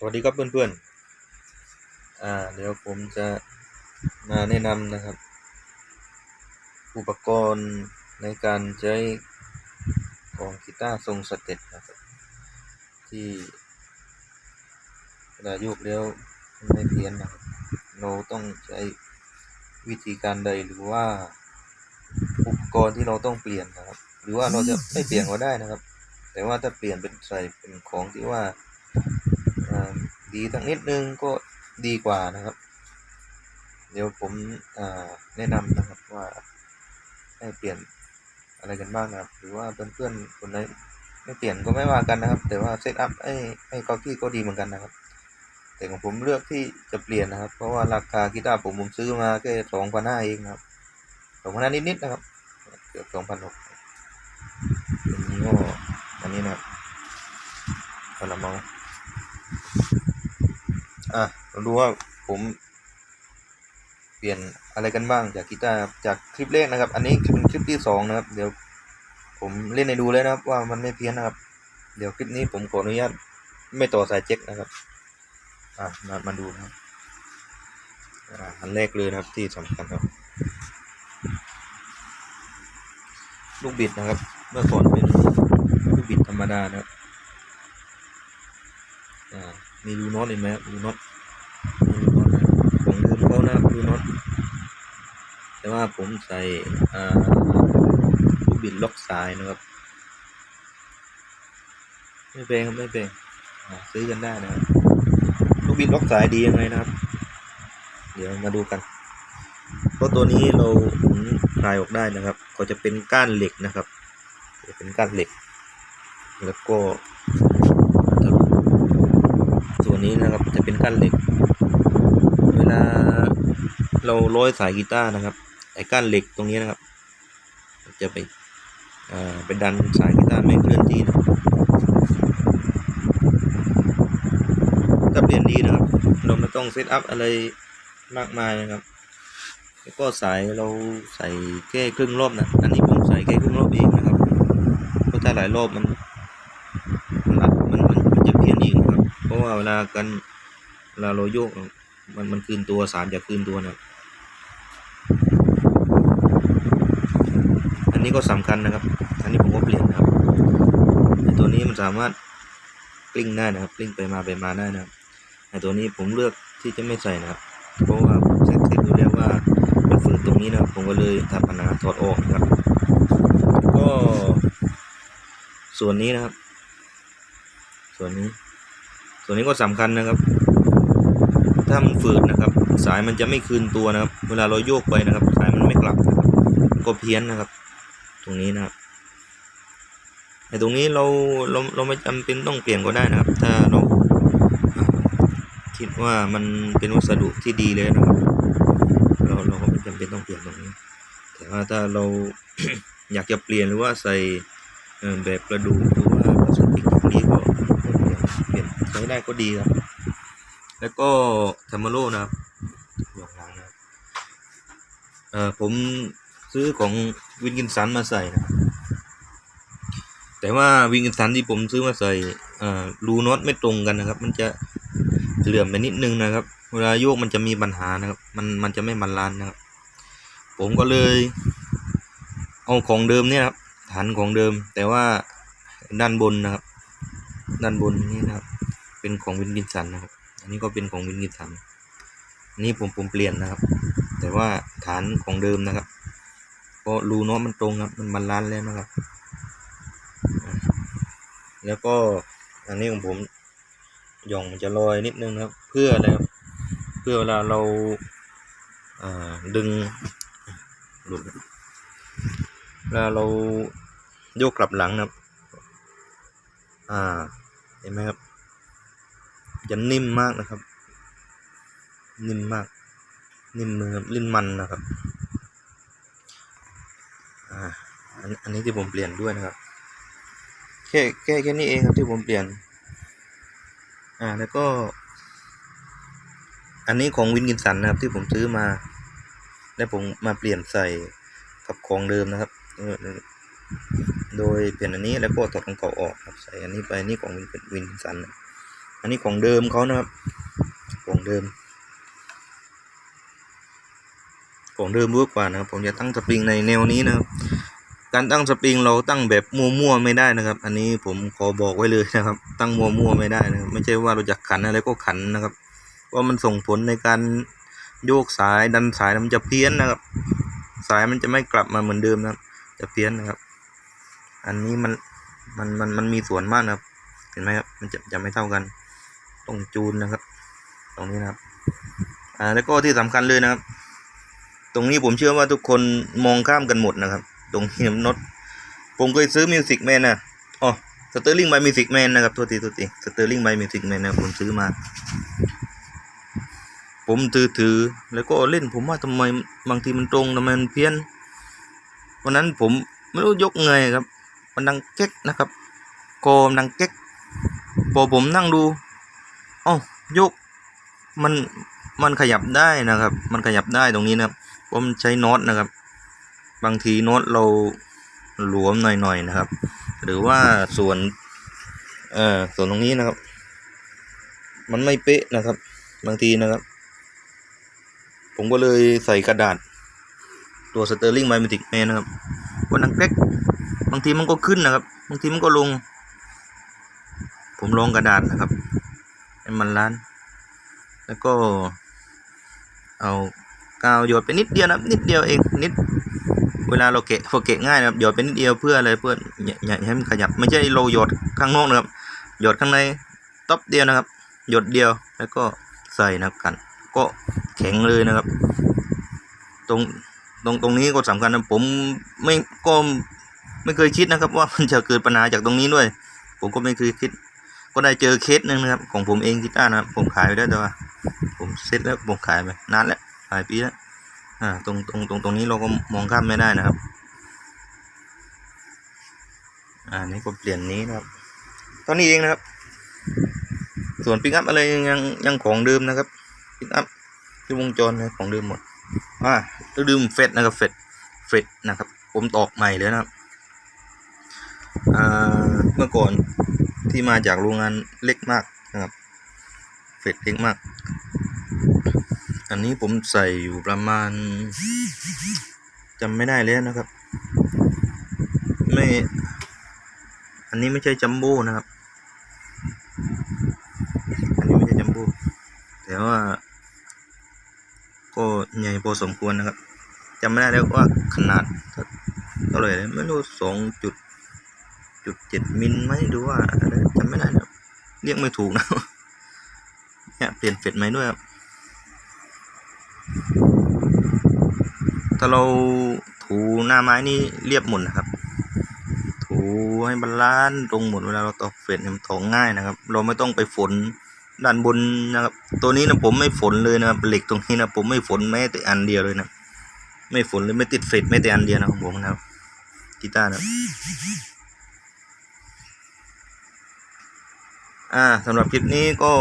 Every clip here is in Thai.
สวัสดีครับเพื่อนๆ อ่า เดี๋ยวผมจะมาแนะนำนะครับ อุปกรณ์ในการใช้ของกีตาร์ทรงสเต็ปนะครับ ที่เวลาโยกแล้วมันไม่เพี้ยนนะครับ เราต้องใช้วิธีการใดหรือว่าอุปกรณ์ที่เราต้องเปลี่ยนนะครับ หรือว่าเราจะไม่เปลี่ยนก็ได้นะครับ แต่ว่าถ้าเปลี่ยนเป็นใส่เป็นของที่ว่าาดีสักนิดนึงก็ดีกว่านะครับ เดี๋ยวผมแนะนำนะครับว่าให้เปลี่ยนอะไรกันบ้างนะครับ หรือว่าเพื่อนๆคนไหนไม่เปลี่ยนก็ไม่ว่ากันนะครับ แต่ว่าเซตอัพให้ให้กอกี้ก็ดีเหมือนกันนะครับ แต่ของผมเลือกที่จะเปลี่ยนนะครับ เพราะว่าราคากีตาร์ผมผมซื้อมาแค่สองพันห้าเองครับสองพันห้านิดๆนะครับเกือบสองพันหกอันนี้ก็อันนี้นะครับพลเมา อะเราดูว่าผมเปลี่ยนอะไรกันบ้างจากกีตาร์จากคลิปแรกนะครับ อันนี้เป็นคลิปที่สองนะครับ เดี๋ยวผมเล่นให้ดูเลยนะครับ ว่ามันไม่เพี้ยนนะครับ เดี๋ยวคลิปนี้ผมขออนุญาตไม่ต่อสายเจ็คนะครับอะมามาดูนะครับอ่าอันแรกเลยนะครับที่สำคัญครับ ลูกบิดนะครับ เมื่อก่อนเป็นลูกบิดธรรมดานะครับอ่า มีรูน็อตเห็นไหมครับรูน็อตของเดิมเขานะครับรูน็อตแต่ว่าผมใส่ลูกบิดล็อกสายนะครับไม่แพงครับไม่แพงอ่าซื้อกันได้นะครับลูกบิดล็อกสายดียังไงนะครับ เดี๋ยวมาดูกันเพราะตัวนี้เราคลายออกได้นะครับ ก็จะเป็นก้านเหล็กนะครับ จะเป็นก้านเหล็ก แล้วก็ ส่วนี้นะครับ จะเป็นก้านเหล็ก เวลาเราร้อยสายกีตาร์นะครับไอ้ก้านเหล็กตรงนี้นะครับ จะไปอ่าไปดันสายกีตาร์ไม่เคลื่อนที่นะครับถ้าเปลี่ยนดีนะครับ เราไม่ต้องเซตอัพอะไรมากมายนะครับ แล้วก็สายเราใส่แค่ครึ่งรอบนะ อันนี้ผมใส่แค่ครึ่งรอบเองนะครับ เพราะถ้าหลายรอบมันมันอัดมันมันมันจะเพี้ยนอีกนะครับ เพราะ ว่าเวลากันเวลาเราโยกมันมันคืนตัวสารจะคืนตัวนะครับอันนี้ก็สำคัญนะครับ อันนี้ผมก็เปลี่ยนนะครับตัวนี้มันสามารถกลิ้งได้นะครับกลิ้งไปมาไปมาได้นะครับไอ้ตัวนี้ผมเลือกที่จะไม่ใส่นะครับเพราะว่าผมเช็คเช็คดูแล้วว่ามันฝืดตรงนี้นะครับผมก็เลยทำปัญหาถอดออกนะครับ ก็ส่วนนี้นะครับ ส่วนนี้ ส่วนี้ก็สำคัญนะครับ ถ้ามันฝืดนะครับ สายมันจะไม่คืนตัวนะครับ เวลาเราโยกไปนะครับ สายมันไม่กลับนะครับก็เพี้ยนนะครับ ตรงนี้นะครับไอ้ตรงนี้เราเราเราไม่จำเป็นต้องเปลี่ยนก็ได้นะครับ ถ้าเราคิดว่ามันเป็นวัสดุที่ดีเลยนะครับ เราเราก็ไม่จำเป็นต้องเปลี่ยนตรงนี้ แต่ว่าถ้าเราอยากจะเปลี่ยนหรือว่าใส่แบบกระดูกหรือว่าพลาสติกตรงนี้ก็เปลี่ยนใช้ได้ก็ดีครับ แล้วก็ทามาโร่นะครับหยอกหลังนะเอ่อผมซื้อของวินกินสันมาใส่นะแต่ว่าวินกินสันที่ผมซื้อมาใส่เอ่อรูน็อตไม่ตรงกันนะครับ มันจะเหลื่อมไปนิดนึงนะครับ เวลาโยกมันจะมีปัญหานะครับ มันมันจะไม่บาลานนะครับ ผมก็เลยเอาของเดิมเนี่ยครับฐานของเดิม แต่ว่าด้านบนนะครับ ด้านบนนี่นะครับ เป็นของวินกินสันนะครับ อันนี้ก็เป็นของวินกินสันนนี้ผมผมเปลี่ยนนะครับ แต่ว่าฐานของเดิมนะครับ เพราะรูเนาะมันตรงครับ มันบาลานซ์แล้วนะครับ แล้วก็อันนี้ของผมหย่องมันจะลอยนิดนึงนะครับ เพื่ออะไรครับ เพื่อเวลาเราอ่าดึงหลุดเวลาเราโยกกลับหลังนะครับ อ่า เห็นไหมครับ จะนิ่มมากนะครับ นิ่มมาก นิ่มมือลิ้นมันนะครับอ่าอันนี้ที่ผมเปลี่ยนด้วยนะครับ แค่แค่แค่นี้เองครับที่ผมเปลี่ยน อ่าแล้วก็ อันนี้ของวินกินสันนะครับที่ผมซื้อมา แล้วผมมาเปลี่ยนใส่กับของเดิมนะครับโดยเปลี่ยนอันนี้แล้วก็ถอดของเก่าออกครับใส่อันนี้ไปนี่ของวินวินกินสันนะ อันนี้ของเดิมเขานะครับ ของเดิม ของเดิมเวิร์กกว่านะครับ ผมจะตั้งสปริงในแนวนี้นะครับ การตั้งสปริงเราตั้งแบบมั่วๆไม่ได้นะครับ อันนี้ผมขอบอกไว้เลยนะครับ ตั้งมั่วๆไม่ได้นะครับ ไม่ใช่ว่าเราจะขันอะไรก็ขันนะครับ ว่ามันส่งผลในการโยกสายดันสายมันจะเพี้ยนนะครับ สายมันจะไม่กลับมาเหมือนเดิมนะครับ จะเพี้ยนนะครับ อันนี้มันมันมันมันมีส่วนมากนะครับ เห็นไหมครับ มันจะจะไม่เท่ากัน ต้องจูนนะครับ ตรงนี้นะครับ อ่าแล้วก็ที่สำคัญเลยนะครับ ตรงนี้ผมเชื่อว่าทุกคนมองข้ามกันหมดนะครับ ตรงนี้น็อตผมเคยซื้อมิวสิกแมนนะอ๋อสเตอร์ลิงไบมิวสิกแมนนะครับโทษทีโทษทีสเตอร์ลิงไบมิวสิกแมนนะผมซื้อมา ผมถือถือแล้วก็เล่นผมว่าทำไมบางทีมันตรงทำไมมันเพี้ยนวันนั้นผมไม่รู้ยกไงครับ มันดังเก๊กนะครับโกมดังเก๊กพอผมนั่งดู อ๋อยกมันมันขยับได้นะครับ มันขยับได้ตรงนี้นะครับ ผมใช้น็อตนะครับ บางทีโน้ตเราหลวมหน่อยๆนะครับ หรือว่าส่วนเอ่อส่วนตรงนี้นะครับ มันไม่เป๊ะนะครับ บางทีนะครับ ผมก็เลยใส่กระดาษ ตัวสเตอร์ลิงไบเมติกแมนนะครับวันนังเก๊กบางทีมันก็ขึ้นนะครับ บางทีมันก็ลง ผมลองกระดาษนะครับ ให้มันล้าน แล้วก็เอากาวหยดไปนิดเดียวนะครับนิดเดียวเองนิด เวลาเราเกะพอเกะง่ายนะครับหยดไปนิดเดียวเพื่ออะไรเพื่ออย่าให้มันขยับ ไม่ใช่เราหยดข้างนอกนะครับหยดข้างในต๊อบเดียวนะครับ หยดเดียวแล้วก็ใส่นะครับกัน ก็แข็งเลยนะครับ ตรงตรงตรงนี้ก็สำคัญนะผมไม่ก็ไม่เคยคิดนะครับ ว่ามันจะเกิดปัญหาจากตรงนี้ด้วย ผมก็ไม่เคยคิด ก็ได้เจอเคสหนึ่งนะครับ ของผมเองกีตาร์นะครับผมขายไปได้วแต่ว่า ผมเซ็ตแล้วผมขายไปนานแล้วหลายปีแล้วอ่าตรงตรงตรงตรงนี้เราก็มองข้ามไม่ได้นะครับ อ่านี่ก็เปลี่ยนนี้นะครับตอนนี้เองนะครับ ส่วนปิกอัพอะไรยังยังของเดิมนะครับปิกอัพที่วงจรนะของเดิมหมดอ่าลืมเฟดนะครับเฟดเฟดนะครับ ผมตอกใหม่เลยนะครับอ่าเมื่อก่อน ที่มาจากโรงงานเล็กมากนะครับเฟดเล็กมาก อันนี้ผมใส่อยู่ประมาณจำไม่ได้แล้วนะครับ ไม่ อันนี้ไม่ใช่จัมโบ้นะครับ อันนี้ไม่ใช่จัมโบ้แต่ว่า ก็ใหญ่พอสมควรนะครับจำไม่ได้แล้วว่าขนาดเท่าไหร่เลยไม่รู้สองจุด จุดเจ็ดมิลไหมหรือว่าอะไรจำไม่ได้นะเรียกไม่ถูกนะเนี่ยเปลี่ยนเฟดไหมด้วยครับถ้าเราถูหน้าไม้นี่เรียบหมดนะครับ ถูให้บาลานซ์ตรงหมดเวลาเราตอกเฟดมันตอกง่ายนะครับ เราไม่ต้องไปฝนด้านบนนะครับ ตัวนี้นะผมไม่ฝนเลยนะครับเหล็กตรงนี้นะผมไม่ฝนแม้แต่อันเดียวเลยนะ ไม่ฝนเลยไม่ติดเฟดแม้แต่อันเดียวนะของผมนะครับกีตาร์นะครับ อ่าสำหรับคลิปนี้ก็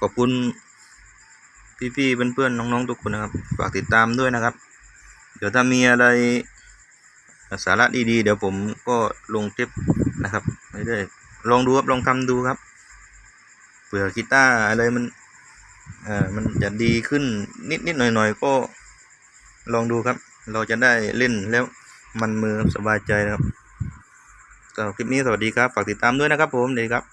ขอบคุณพี่ๆเพื่อนๆน้องๆทุกคนนะครับฝากติดตามด้วยนะครับ เดี๋ยวถ้ามีอะไรสาระดีๆ เดี๋ยวผมก็ลงคลิปนะครับเรื่อยๆลองดูครับลองทำดูครับเผื่อกีตาร์อะไรมันเอ่อมันจะดีขึ้นนิดๆหน่อยๆก็ลองดูครับ เราจะได้เล่นแล้วมันมือสบายใจนะครับ สำหรับคลิปนี้สวัสดีครับ ฝากติดตามด้วยนะครับผมเดี๋ยวครับ